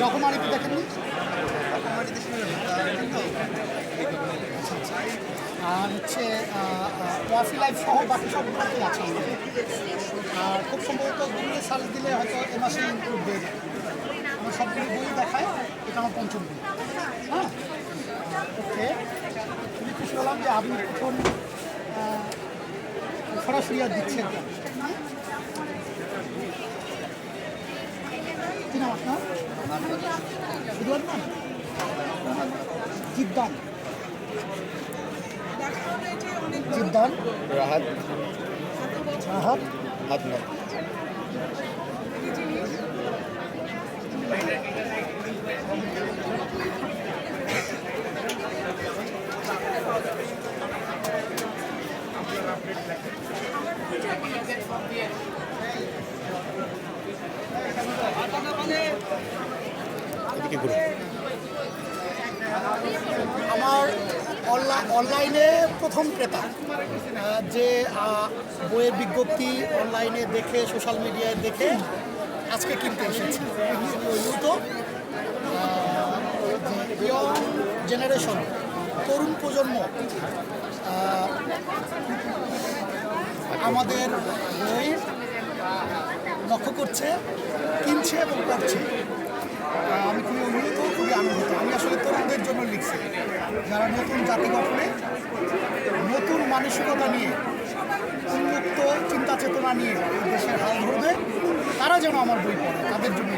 রকমারিতে দেখেননি? আর হচ্ছে ওয়াফি লাইফ সহ বাকি সবগুলোতেই আছে। আর খুব সম্ভবত গুগলে সার্চ দিলে হয়তো এ মাসে ইনক্লুড দিয়ে দেবে আমার সবগুলো বই দেখায় এটা আমার পঞ্চম বই। হ্যাঁ? ওকে। খুবই খুশি হলাম যে আপনি আহ, সরাসরি আর দিচ্ছেন কি নাম আপনার? জিদ্দান। জিদ্দান। রাহাত। রাহাত। আদনান এদিকে ঘুরুন আমার অনলাইন প্রথম ক্রেতা যে বইয়ের বিজ্ঞপ্তি অনলাইনে দেখে, সোশ্যাল মিডিয়ায় দেখে আজকে কিনতে এসেছি। ইয়ং জেনারেশন তরুণ প্রজন্ম আমাদের বই লক্ষ্য করছে, কিনছে এবং পড়ছে। যারা নতুন জাতি গঠনে, নতুন মানসিকতা নিয়ে, উন্মুক্ত চিন্তা চেতনা নিয়ে দেশের হাল ধরবে, তারা যেন আমার বই পড়ে, তাদের জন্য